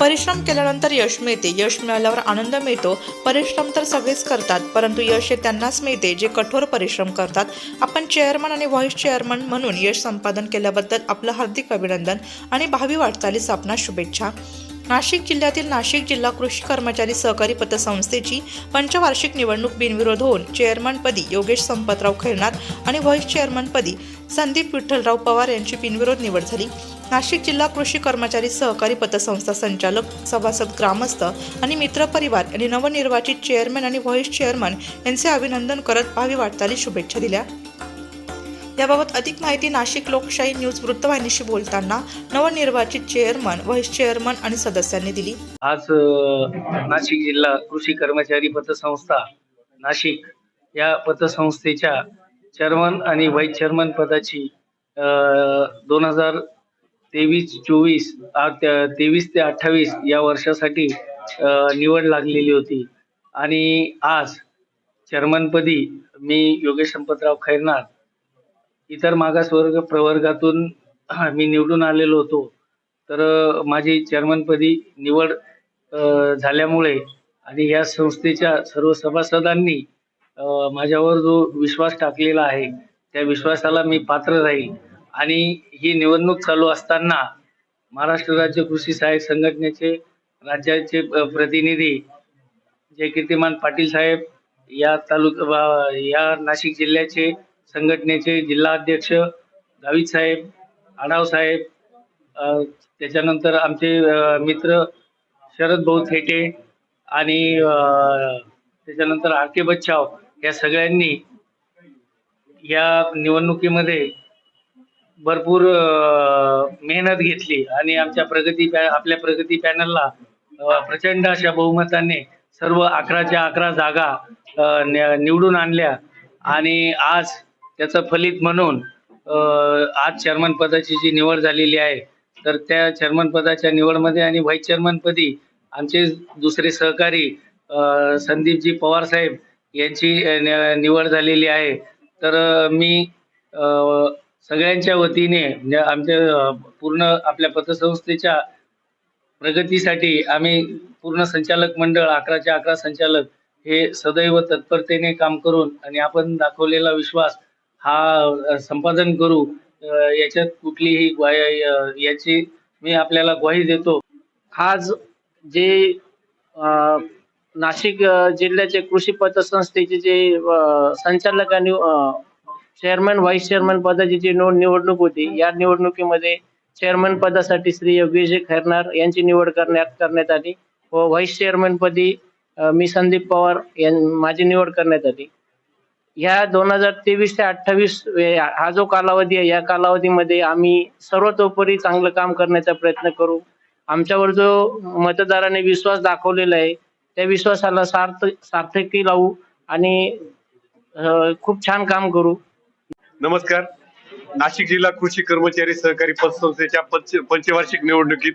परिश्रम केल्यानंतर यश मिळते. यश मिळाल्यावर आनंद मिळतो. परिश्रम तर सगळेच करतात परंतु यश हे त्यांनाच मिळते जे कठोर परिश्रम करतात. आपण चेअरमन आणि व्हाईस चेअरमन म्हणून यश संपादन केल्याबद्दल आपलं हार्दिक अभिनंदन आणि भावी वाटचालीस आपणास शुभेच्छा. नाशिक जिल्ह्यातील नाशिक जिल्हा कृषी कर्मचारी सहकारी पतसंस्थेची पंचवार्षिक निवडणूक बिनविरोध होऊन चेअरमनपदी योगेश संपतराव खैरनाथ आणि व्हाईस चेअरमनपदी संदीप विठ्ठलराव पवार यांची बिनविरोध निवड झाली. नाशिक जिल्हा कृषी कर्मचारी सहकारी पतसंस्था संचालक सभासद ग्रामस्थ आणि मित्रपरिवार आणि नवनिर्वाचित चेअरमन आणि व्हाईस चेअरमन यांचे अभिनंदन करत भावी वाटचाली शुभेच्छा दिल्या. याबाबत अधिक माहिती नाशिक लोकशाही न्यूज वृत्तवाहिनीशी बोलताना नवनिर्वाचित चेअरमन व्हाईस चेअरमन आणि सदस्यांनी दिली. आज नाशिक जिल्हा कृषी कर्मचारी पतसंस्था नाशिक या पतसंस्थेच्या चेअरमन आणि व्हाईस चेअरमन पदाची दोन हजार तेवीस चोवीस तेवीस ते अठ्ठावीस या वर्षासाठी निवड लागलेली होती. आणि आज चेअरमनपदी मी योगेश संपतराव खैरनार इतर मागासवर्ग प्रवर्गातून मी निवडून आलेलो होतो. तर माझी चेअरमनपदी निवड झाल्यामुळे आणि या संस्थेच्या सर्व सभासदांनी माझ्यावर जो विश्वास टाकलेला आहे त्या विश्वासाला मी पात्र राहील. आणि ही निवडणूक चालू असताना महाराष्ट्र राज्य कृषी सहाय्यक संघटनेचे राज्याचे प्रतिनिधी जय कीर्तिमान पाटील साहेब या तालुका या नाशिक जिल्ह्याचे संघटनेचे जिल्हाध्यक्ष गावित साहेब आढाव साहेब त्याच्यानंतर आमचे मित्र शरद भाऊ थेटे आणि त्याच्यानंतर आर के बच्चाव या सगळ्यांनी या निवडणुकीमध्ये भरपूर मेहनत घेतली आणि आमच्या प्रगती पॅ आपल्या प्रगती पॅनलला प्रचंड अशा बहुमताने सर्व अकराच्या अकरा जागा निवडून आणल्या. आणि आज त्याचं फलित म्हणून आज चेअरमन पदाची जी निवड झालेली आहे तर त्या चेअरमन पदाच्या निवडमध्ये आणि व्हाईस चेअरमन पदी आमचे दुसरे सहकारी संदीपजी पवार साहेब यांची न- निवड झालेली आहे. तर मी सगळ्यांच्या वतीने म्हणजे आमच्या पूर्ण आपल्या पतसंस्थेच्या प्रगतीसाठी आम्ही पूर्ण संचालक मंडळ अकराच्या अकरा संचालक हे सदैव तत्परतेने काम करून आणि आपण दाखवलेला विश्वास हा संपादन करू याच्यात कुठलीही ग्वाही याची मी आपल्याला ग्वाही देतो. आज जे नाशिक जिल्ह्याचे कृषी पतसंस्थेचे जे संचालक आणि चेअरमन व्हाईस चेअरमन पदाची जी निवडणूक होती या निवडणुकीमध्ये चेअरमन पदासाठी श्री योगेश खैरनार यांची निवड करण्यात करण्यात आली व व्हाईस चेअरमन पदी मी संदीप पवार यां माझी निवड करण्यात आली. ह्या दोन हजार तेवीस ते अठ्ठावीस हा जो कालावधी आहे या कालावधीमध्ये आम्ही सर्वतोपरी चांगलं काम करण्याचा प्रयत्न करू. आमच्यावर जो मतदाराने विश्वास दाखवलेला आहे त्या विश्वासाला सार्थ सार्थकी लावू आणि खूप छान काम करू. नमस्कार. नाशिक जिल्हा कृषी कर्मचारी सहकारी पतसंस्थेच्या पंच पंचवार्षिक निवडणुकीत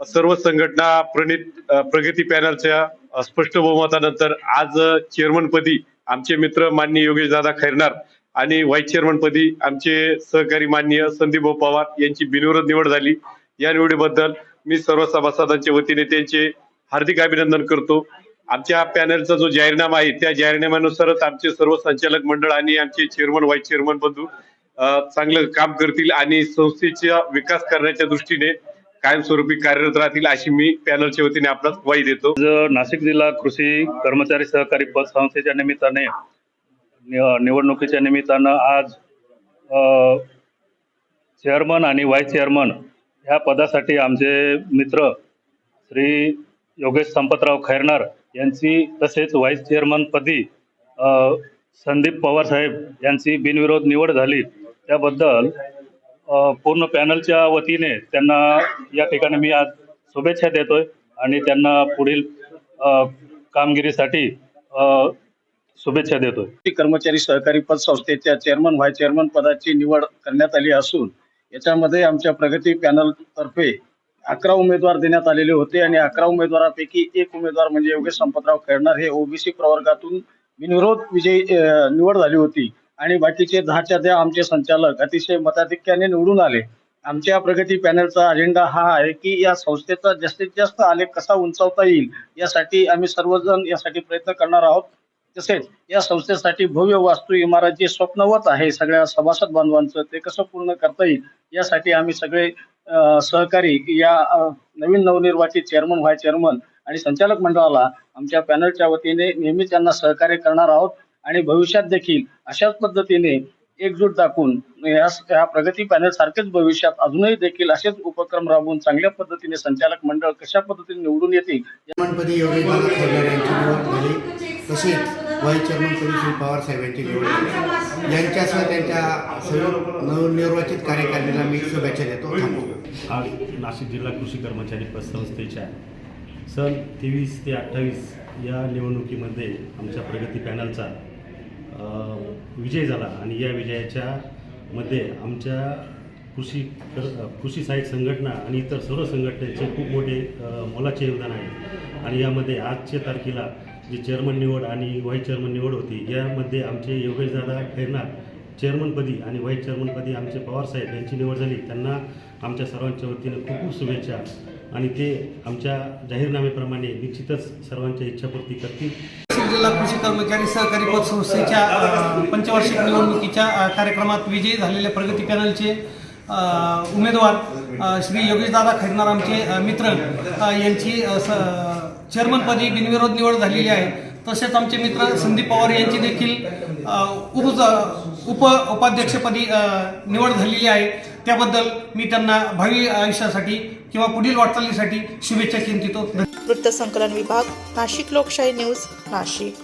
सर्व संघटना प्रणित प्रगती पॅनलच्या स्पष्ट बहुमतानंतर आज चेअरमनपदी पदी आमचे मित्र माननीय योगेश दादा खैरनार आणि व्हाईस चेअरमन पदी आमचे सहकारी माननीय संदीप भाऊ पवार यांची बिनविरोध निवड झाली. या निवडीबद्दल मी सर्व सभासदांच्या वतीने त्यांचे हार्दिक अभिनंदन करतो. आमच्या पॅनलचा जो जाहीरनामा आहे त्या जाहीरनाम्यानुसारच आमचे सर्व संचालक मंडळ आणि आमचे चेअरमन व्हाईस चेअरमन बंधू चांगलं काम करतील आणि संस्थेचा विकास करण्याच्या दृष्टीने कायमस्वरूपी कार्यरत राहतील अशी मी पॅनलच्या वतीने आपला ग्वाही देतो. नाशिक जिल्हा कृषी कर्मचारी सहकारी पतसंस्थेच्या निमित्ताने नि- निवडणुकीच्या निमित्तानं आज चेअरमन आणि व्हाईस चेअरमन ह्या पदासाठी आमचे मित्र श्री योगेश संपतराव खैरनार यांची तसेच व्हाईस चेअरमन पदी संदीप पवार साहेब यांची बिनविरोध निवड झाली. त्याबद्दल पूर्ण पॅनलच्या वतीने त्यांना या ठिकाणी मी आज शुभेच्छा देतोय आणि त्यांना पुढील कामगिरीसाठी शुभेच्छा देतोय. कर्मचारी सहकारी पतसंस्थेच्या चेअरमन व्हाय चेअरमन पदाची निवड करण्यात आली असून याच्यामध्ये आमच्या प्रगती पॅनल तर्फे अकरा उमेदवार देण्यात आलेले होते आणि अकरा उमेदवारापैकी एक उमेदवार म्हणजे योगेश संपतराव खैरनार हे ओबीसी प्रवर्गातून बिनविरोध विजयी निवड झाली होती. आणि बाकीचे दहाच्या त्या आमचे संचालक अतिशय मताधिक्याने निवडून आले. आमच्या प्रगती पॅनलचा अजेंडा हा आहे की या संस्थेचा जास्तीत जास्त आलेख कसा उंचावता येईल यासाठी आम्ही सर्वजण यासाठी प्रयत्न करणार आहोत. तसेच या संस्थेसाठी भव्य वास्तू इमारत जे स्वप्नवत आहे सगळ्या सभासद बांधवांचं ते कसं पूर्ण करता येईल यासाठी आम्ही सगळे सहकारी या नवीन नवनिर्वाचित चेअरमन व्हाय चेअरमन आणि संचालक मंडळाला आमच्या पॅनलच्या वतीने नेहमीच त्यांना सहकार्य करणार आहोत. आणि भविष्यात देखील अशाच पद्धतीने एकजूट दाखवून या प्रगती पॅनल सारखेच भविष्यात अजूनही देखील असेच उपक्रम राबवून चांगल्या पद्धतीने संचालक मंडळ कशा पद्धतीने निवडून येतील? तसेच व्हाईस चेअरमनपदी श्री पवार साहेब यांची निवड यांच्यासह त्यांच्या सर्व नवनिर्वाचित कार्यकारिणीला मी शुभेच्छा देतो. आज नाशिक जिल्हा कृषी कर्मचारी पतसंस्थेच्या सन तेवीस ते अठ्ठावीस या निवडणुकीमध्ये आमच्या प्रगती पॅनलचा विजय झाला. आणि या विजयाच्या मध्ये आमच्या कृषी कृषी साहित्य संघटना आणि इतर सर्व संघटनेचे खूप मोठे मोलाचे योगदान आहे. आणि यामध्ये आजच्या तारखेला जी चेअरमन निवड आणि व्हाईस चेअरमन निवड होती यामध्ये आमचे योगेशदादा खैरनाथ चेअरमनपदी आणि व्हाईस चेअरमनपदी आमचे पवारसाहेब यांची निवड झाली. त्यांना आमच्या सर्वांच्या वतीने खूप खूप शुभेच्छा. आणि ते आमच्या जाहीरनाम्याप्रमाणे निश्चितच सर्वांच्या इच्छापूर्ती करतील. नाशिक जिल्हा कृषी कर्मचारी सहकारी पतसंस्थेच्या पंचवार्षिक निवडणुकीच्या कार्यक्रमात विजयी झालेल्या प्रगती पॅनलचे उमेदवार श्री योगेशदादा खैरनार आमचे मित्र यांची स- चेअरमनपदी बिनविरोध निवड झालेली आहे. तसेच आमचे मित्र संदीप पवार यांची देखील उप उप उपाध्यक्षपदी निवड झालेली आहे. त्याबद्दल मी त्यांना भावी आयुष्यासाठी किंवा पुढील वाटचालीसाठी शुभेच्छा चिंतितो. वृत्तसंकलन विभाग नाशिक लोकशाही न्यूज नाशिक.